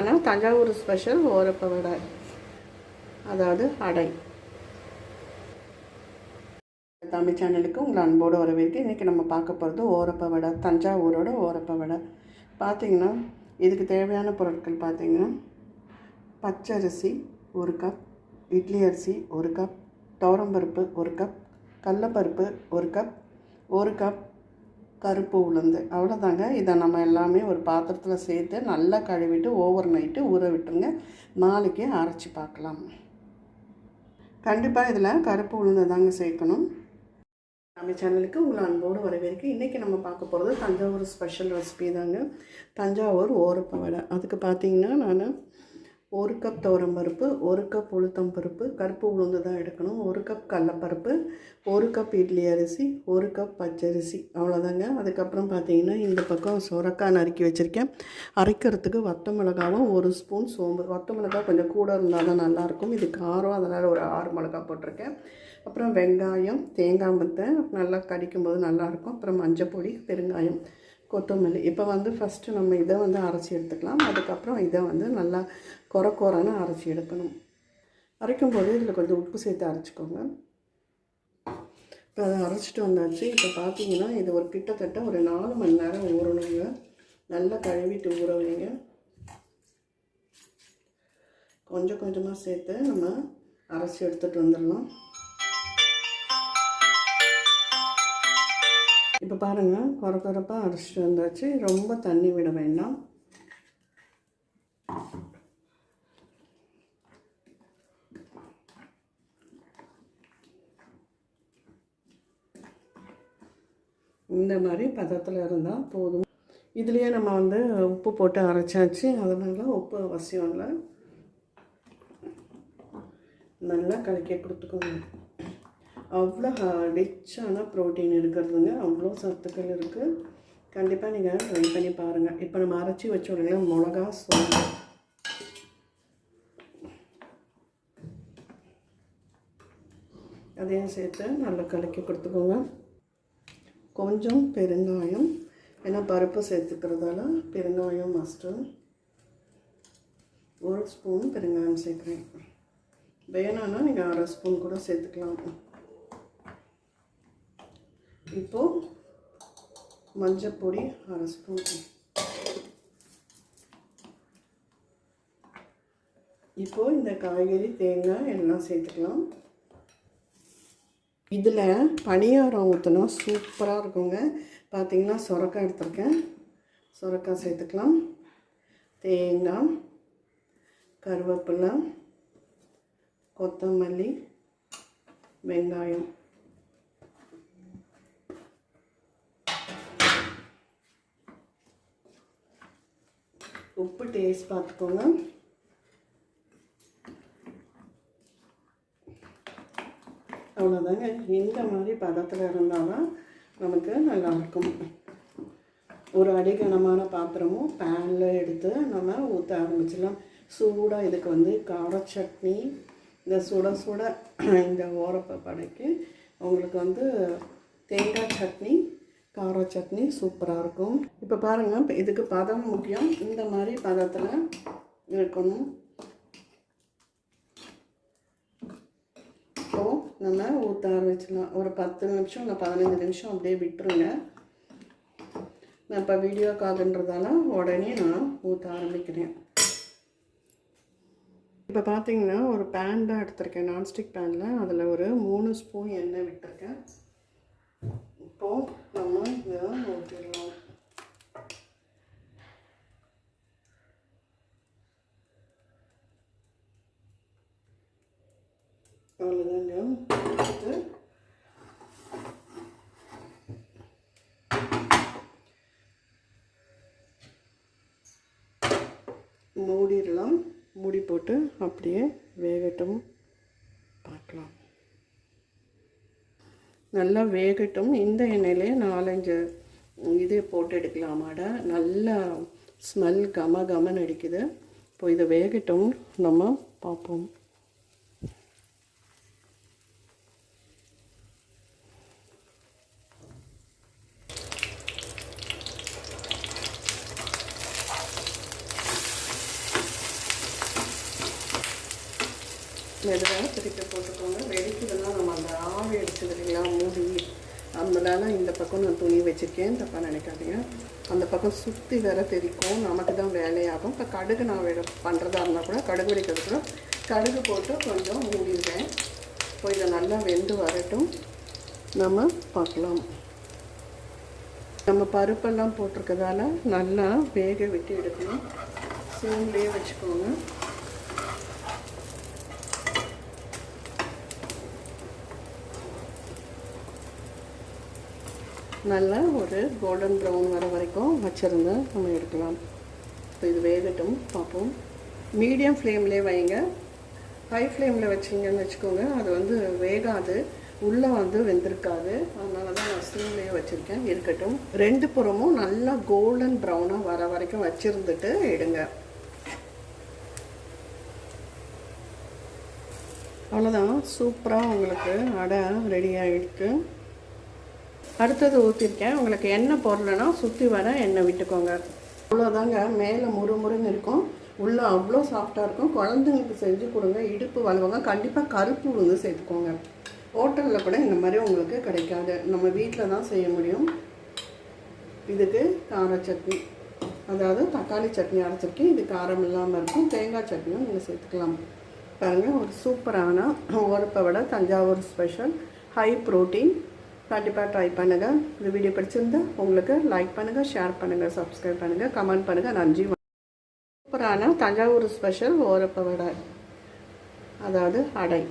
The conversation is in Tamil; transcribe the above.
ஆனால் தஞ்சாவூர் ஸ்பெஷல் ஓரப்ப வடை. அதாவது அடை. தமிழ் சேனலுக்கு உங்களை அன்போடு வரவேற்க இன்றைக்கி நம்ம பார்க்க போகிறது ஓரப்ப வடை தஞ்சாவூரோட ஓரப்ப வடை. பார்த்தீங்கன்னா இதுக்கு தேவையான பொருட்கள் பார்த்தீங்கன்னா பச்சரிசி ஒரு கப் இட்லி அரிசி ஒரு கப் துவரம்பருப்பு ஒரு கப் கடலப்பருப்பு ஒரு கப் ஒரு கப் கருப்பு உளுந்து. அவ்வளோதாங்க. இதை நம்ம எல்லாமே ஒரு பாத்திரத்தில் சேர்த்து நல்லா கழுவிட்டு ஓவர் நைட்டு ஊற விட்டுருங்க. நாளைக்கு அரைச்சி பார்க்கலாம். கண்டிப்பாக இதில் கருப்பு உளுந்து தாங்க சேர்க்கணும். நம்ம சேனலுக்கு உங்களை அன்போடு வரவேற்க இன்றைக்கி நம்ம பார்க்க போகிறது தஞ்சாவூர் ஸ்பெஷல் ரெசிபி தாங்க. தஞ்சாவூர் ஓரப்பவடை அதுக்கு பார்த்தீங்கன்னா நான் ஒரு கப் துவரம்பருப்பு ஒரு கப் உளுத்தம் பருப்பு கருப்பு உளுந்து தான் எடுக்கணும். ஒரு கப் கடலப்பருப்பு ஒரு கப் இட்லி அரிசி ஒரு கப் பச்சரிசி அவ்வளோதாங்க அதுக்கப்புறம் பார்த்தீங்கன்னா இந்த பக்கம் சுரக்காய் நறுக்கி வச்சுருக்கேன். அரைக்கிறதுக்கு வத்த மிளகாவும் ஒரு ஸ்பூன் சோம்பு. வத்த மிளகா கொஞ்சம் கூட இருந்தால் தான் நல்லாயிருக்கும். இது காரம் அதனால் ஒரு ஆறு மிளகா போட்டிருக்கேன். அப்புறம் வெங்காயம் தேங்காய் மத்தை நல்லா கடிக்கும்போது நல்லாயிருக்கும். அப்புறம் மஞ்சள் பொடி பெருங்காயம். கொத்தமல்லி. இப்போ வந்து ஃபஸ்ட்டு நம்ம இதை வந்து அரைச்சி எடுத்துக்கலாம். அதுக்கப்புறம் இதை வந்து நல்லா குறை குறைன்னு அரைச்சி எடுக்கணும். அரைக்கும் போது இதில் கொஞ்சம் உப்பு சேர்த்து அரைச்சிக்கோங்க. இப்போ அதை அரைச்சிட்டு வந்தாச்சு. இப்போ பார்த்தீங்கன்னா இது ஒரு கிட்டத்தட்ட ஒரு நாலு மணி நேரம் ஊறணுங்க. நல்லா கழுவிட்டு ஊற வைங்க. கொஞ்சம் கொஞ்சமாக சேர்த்து நம்ம அரைச்சி எடுத்துகிட்டு வந்துடலாம். இப்போ பாருங்கள் குறை குறைப்பாக அரைச்சிட்டு வந்தாச்சு. ரொம்ப தண்ணி விட வேண்டாம். இந்த மாதிரி பதத்தில் இருந்தால் போதும். இதுலேயே நம்ம வந்து உப்பு போட்டு அரைச்சாச்சு. அதனால் உப்பு அவசியம் இல்லை. நல்லா கலக்கி கொடுத்துக்கோங்க. அவ்வளோ ரிச்சான ப்ரோட்டீன் இருக்கிறதுங்க. அவ்வளோ சத்துக்கள் இருக்குது கண்டிப்பாக நீங்கள் ட்ரை பண்ணி பாருங்கள் இப்போ நம்ம அரைச்சி வச்சோடனே மிளகா சோம்பு அதையும் சேர்த்து நல்லா கலக்கி கொடுத்துக்கோங்க. கொஞ்சம் பெருங்காயம். ஏன்னா பருப்பு சேர்த்துக்கிறதால பெருங்காயம் மஸ்ட்டு ஒரு ஸ்பூன் பெருங்காயம் சேர்க்குறேன். வேணான்னா நீங்கள் அரை ஸ்பூன் கூட சேர்த்துக்கலாம். இப்போது மஞ்சள் பொடி அரை ஸ்பூன். இப்போது இந்த காய்கறி தேங்காய் எல்லாம் சேர்த்துக்கலாம். இதில் பனியாரம் ஊற்றினா சூப்பராக இருக்குங்க. பார்த்தீங்கன்னா சுரக்காய் எடுத்திருக்கேன். சுரக்காய் சேர்த்துக்கலாம். தேங்காய் கருவேப்பிலை கொத்தமல்லி வெங்காயம். உப்பு டேஸ்ட் பார்த்துக்கோங்க. அவ்வளோதாங்க இந்த மாதிரி பதத்தில் இருந்தால்தான் நமக்கு நல்லாயிருக்கும். ஒரு அடிகனமான பாத்திரமும் பேனில் எடுத்து நம்ம ஊற்ற ஆரம்பிச்சிடலாம். சூடாக இதுக்கு வந்து கார சட்னி இந்த சுட சுட இந்த ஓரப்ப படைக்கு உங்களுக்கு வந்து தேங்காய் சட்னி கார சட்னி சூப்பராக இருக்கும். இப்போ பாருங்கள் இப்போ இதுக்கு பதம் முக்கியம். இந்த மாதிரி பதத்தில் இருக்கணும். இப்போது நம்ம ஊற்ற ஆரம்பிச்சிடலாம். ஒரு பத்து நிமிஷம் இல்லை பதினஞ்சு நிமிஷம் அப்படியே விட்டுருங்க. நான் இப்போ வீடியோக்காகன்றதால உடனே நான் ஊற்ற ஆரம்பிக்கிறேன். இப்போ பார்த்தீங்கன்னா ஒரு பேன் தான் எடுத்திருக்கேன். நான்ஸ்டிக் பேனில் அதில் ஒரு மூணு ஸ்பூன் எண்ணெய் விட்டுருக்கேன். இப்போது நம்ம இதை ஊற்றிடலாம் அவ்வளோதாங்க எடுத்து மூடிடலாம். மூடி போட்டு அப்படியே வேகட்டும். நல்லா வேகட்டும். இந்த எண்ணெயிலே நாலஞ்சு இது போட்டு எடுக்கலாமாட. நல்லா ஸ்மெல் கம கமன்னு அடிக்குது. இப்போ இதை வேகட்டும். நம்ம பார்ப்போம். மெதுவாக திருப்பி போட்டுக்கோங்க. வெடிக்குதுன்னா நம்ம அந்த ஆவி பக்கம் நான் துணி வச்சுருக்கேன். தப்பாக நினைக்காதீங்க. அந்த பக்கம் சுற்றி வேற தெரிக்கும். நமக்கு தான் வேலையாகும். இப்போ கடுகு நான் வேறு பண்ணுறதா இருந்தால் கூட கடுகு வெடிக்கிறது கூட கடுகு போட்டு கொஞ்சம் மூடிடுவேன் இப்போ இதை நல்லா வெந்து வரட்டும். நம்ம பார்க்கலாம். நம்ம பருப்பெல்லாம் போட்டிருக்கதால நல்லா வேக விட்டு எடுக்கணும். சிம்லேயே வச்சுக்கோங்க. நல்லா ஒரு கோல்டன் ப்ரௌன் வர வரைக்கும் வச்சுருந்து நம்ம எடுக்கலாம். இப்போ இது வேகட்டும் பார்ப்போம். மீடியம் ஃப்ளேம்லேயே வைங்க. ஹை ஃப்ளேமில் வச்சிங்கன்னு வச்சுக்கோங்க. அது வந்து வேகாது. உள்ளே வந்து வெந்திருக்காது. அதனால தான் நான் சிம்லேயே வச்சுருக்கேன். இருக்கட்டும். ரெண்டு புறமும் நல்லா கோல்டன் ப்ரௌனாக வர வரைக்கும் வச்சுருந்துட்டு எடுங்க. அவ்வளோதான் சூப்பராக உங்களுக்கு அடை ரெடி ஆகிருக்கு அடுத்தது ஊற்றிருக்கேன் உங்களுக்கு எண்ணெய் போடலன்னா சுற்றி வர எண்ணெய் விட்டுக்கோங்க. அவ்வளோதாங்க மேலே முறுமுறுன்னு இருக்கும். உள்ளே அவ்வளோ சாஃப்டாக இருக்கும். குழந்தைங்களுக்கு செஞ்சு கொடுங்க. இடுப்பு வலுவாங்க. கண்டிப்பாக கருப்பு உளுந்து சேர்த்துக்கோங்க. ஹோட்டலில் கூட இந்த மாதிரி உங்களுக்கு கிடைக்காது. நம்ம வீட்டில் தான் செய்ய முடியும். இதுக்கு கார சட்னி. அதாவது தக்காளி சட்னி அரைச்சிருக்கேன். இது காரம் இல்லாமல் இருக்கும். தேங்காய் சட்னியும் நீங்கள் சேர்த்துக்கலாம். பாருங்கள் ஒரு சூப்பரான உரப்பை விட தஞ்சாவூர் ஸ்பெஷல். ஹை ப்ரோட்டீன் கண்டிப்பாக ட்ரை பண்ணுங்கள் இந்த வீடியோ பிடிச்சிருந்தா உங்களுக்கு லைக் பண்ணுங்கள் ஷேர் பண்ணுங்கள் சப்ஸ்கிரைப் பண்ணுங்கள் கமெண்ட் பண்ணுங்கள் நன்றி. சூப்பரான தஞ்சாவூர் ஸ்பெஷல் ஓரப்ப வடை அதாவது அடை.